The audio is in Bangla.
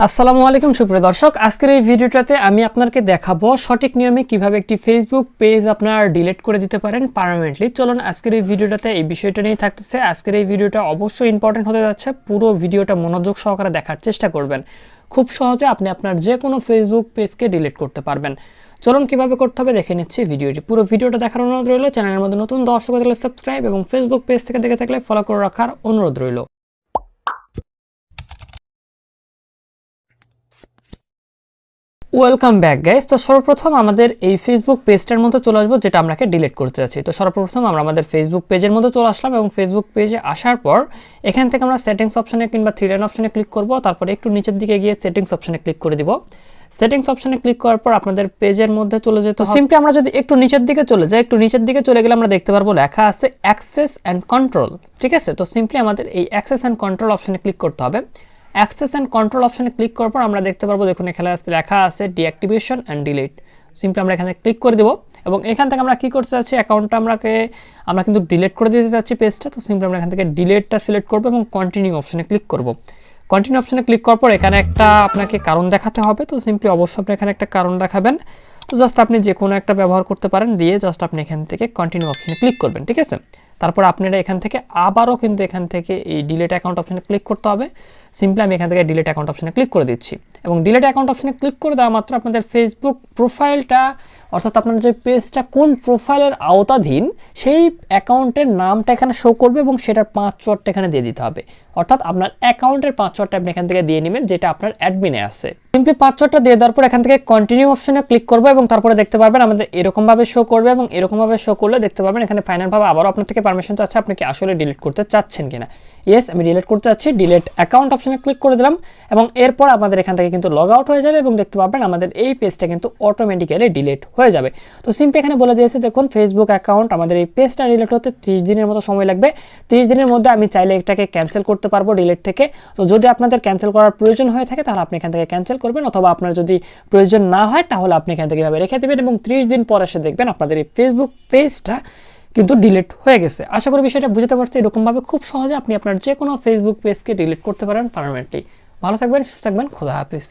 আসসালামু আলাইকুম, সুপ্রিয় দর্শক। আজকের এই ভিডিওটাতে আমি আপনাকে দেখাবো সঠিক নিয়মে কীভাবে একটি ফেসবুক পেজ আপনার ডিলিট করে দিতে পারেন পার্মানেন্টলি চলুন, আজকের এই ভিডিওটাতে এই বিষয়টা নিয়ে থাকতেছে। আজকের এই ভিডিওটা অবশ্যই ইম্পর্টেন্ট হতে যাচ্ছে। পুরো ভিডিওটা মনোযোগ সহকারে দেখার চেষ্টা করবেন। খুব সহজে আপনি আপনার যে কোনো ফেসবুক পেজকে ডিলিট করতে পারবেন। চলুন, কীভাবে করতে হবে দেখে নিচ্ছি ভিডিওটি। পুরো ভিডিওটা দেখার অনুরোধ রইল। চ্যানেলের মধ্যে নতুন দর্শক থাকলে সাবস্ক্রাইব এবং ফেসবুক পেজ থেকে দেখে থাকলে ফলো করে রাখার অনুরোধ রইল। ওয়েলকাম ব্যাক গাইস তো সর্বপ্রথম আমাদের এই ফেসবুক পেজটার মধ্যে চলে আসব যেটা আমরাকে ডিলিট করতে যাচ্ছি। তো সর্বপ্রথম আমরা আমাদের ফেসবুক পেজের মধ্যে চলে আসলাম এবং ফেসবুক পেজে আসার পর এখান থেকে আমরা সেটিংস অপশনে কিংবা থ্রি লাইন অপশনে ক্লিক করব। তারপরে একটু নিচের দিকে গিয়ে সেটিংস অপশনে ক্লিক করে দিব। সেটিংস অপশনে ক্লিক করার পর আপনাদের পেজের মধ্যে চলে যেতে সিম্পলি আমরা যদি একটু নিচের দিকে চলে যাই একটু নিচের দিকে চলে গেলে আমরা দেখতে পারব লেখা আছে অ্যাক্সেস অ্যান্ড কন্ট্রোল ঠিক আছে? তো সিম্পলি আমাদের এই অ্যাক্সেস অ্যান্ড কন্ট্রোল অপশনে ক্লিক করতে হবে। অ্যাক্সেস অ্যান্ড কন্ট্রোল অপশনে ক্লিক করার পর আমরা দেখতে পারব, দেখুন এখানে লেখা আছে ডিঅ্যাক্টিভেশন অ্যান্ড ডিলিট সিম্পলি আমরা এখানে ক্লিক করে দেবো এবং এখান থেকে আমরা কি করতে চাচ্ছি? অ্যাকাউন্টটা আমরাকে আমরা কিন্তু ডিলিট করে দিতে চাচ্ছি পেজটা তো সিম্পলি আমরা এখান থেকে ডিলেটটা সিলেক্ট করব এবং কন্টিনিউ অপশানে ক্লিক করব। কন্টিনিউ অপশনে ক্লিক করার পর এখানে একটা আপনাকে কারণ দেখাতে হবে, তো সিম্পলি অবশ্যই আপনি এখানে একটা কারণ দেখাবেন। তো জাস্ট আপনি যে কোনো একটা ব্যবহার করতে পারেন, দিয়ে জাস্ট আপনি এখান থেকে কন্টিনিউ অপশানে ক্লিক করবেন, ঠিক আছে? তারপর আপনারা এখান থেকে আবারও কিন্তু এখান থেকে এই ডিলেট অ্যাকাউন্ট অপশানে ক্লিক করতে হবে। সিম্পলি আমি এখান থেকে ডিলেট অ্যাকাউন্ট অপশানে ক্লিক করে দিচ্ছি। এবং ডিলেট অ্যাকাউন্ট অপশানে ক্লিক করে দেওয়া মাত্র আপনাদের ফেসবুক প্রোফাইলটা অর্থাৎ আপনার যে পেজটা কোন প্রোফাইলের আওতাধীন, সেই অ্যাকাউন্টের নামটা এখানে শো করবে এবং সেটার পাঁচওয়ার্ডটা এখানে দিয়ে দিতে হবে। অর্থাৎ আপনার অ্যাকাউন্টের পাঁচওয়ার্ডটা আপনি এখান থেকে দিয়ে নেবেন, যেটা আপনার অ্যাডমিনে আছে। সিম্পলি পাঁচওয়ার্ডটা দিয়ে দেওয়ার পর এখান থেকে কন্টিনিউ অপশনে ক্লিক করব এবং তারপরে দেখতে পারবেন আমাদের এরকমভাবে শো করবে এবং এরকমভাবে শো করলে দেখতে পারবেন এখানে ফাইনালভাবে আবারও আপনার থেকে পারমিশন চাচ্ছে আপনি কি আসলে ডিলিট করতে চাচ্ছেন কিনা। ইয়েস আমি ডিলিট করতে চাচ্ছি ডিলিট অ্যাকাউন্ট অপশনে ক্লিক করে দিলাম এবং এরপর আমাদের এখান থেকে কিন্তু লগ আউট হয়ে যাবে এবং দেখতে পাবেন আমাদের এই পেজটা কিন্তু অটোমেটিক্যালি ডিলিট হয়ে যাবে। তো সিম্পলি এখানে বলে দিয়েছে, দেখুন ফেসবুক অ্যাকাউন্ট আমাদের এই পেজটা ডিলিট হতে ত্রিশ দিনের মতো সময় লাগবে। ত্রিশ দিনের মধ্যে আমি চাইলে এটাকে ক্যান্সেল করতে পারব ডিলিট থেকে। তো যদি আপনাদের ক্যান্সেল করার প্রয়োজন হয়ে থাকে, তাহলে আপনি এখান থেকে ক্যান্সেল করবেন। অথবা আপনার যদি প্রয়োজন না হয়, তাহলে আপনি এখান থেকে এভাবে রেখে দেবেন এবং ত্রিশ দিন পর এসে দেখবেন আপনাদের এই ফেসবুক পেজটা কিন্তু ডিলিট হয়ে গেছে। আশা করি বিষয়টা বুঝতে পারছি। এরকমভাবে খুব সহজে আপনি আপনার যে কোনো ফেসবুক পেজকে ডিলিট করতে পারেন পারমানেন্টলি ভালো থাকবেন, সুস্থ থাকবেন, খোদা হাফিজ।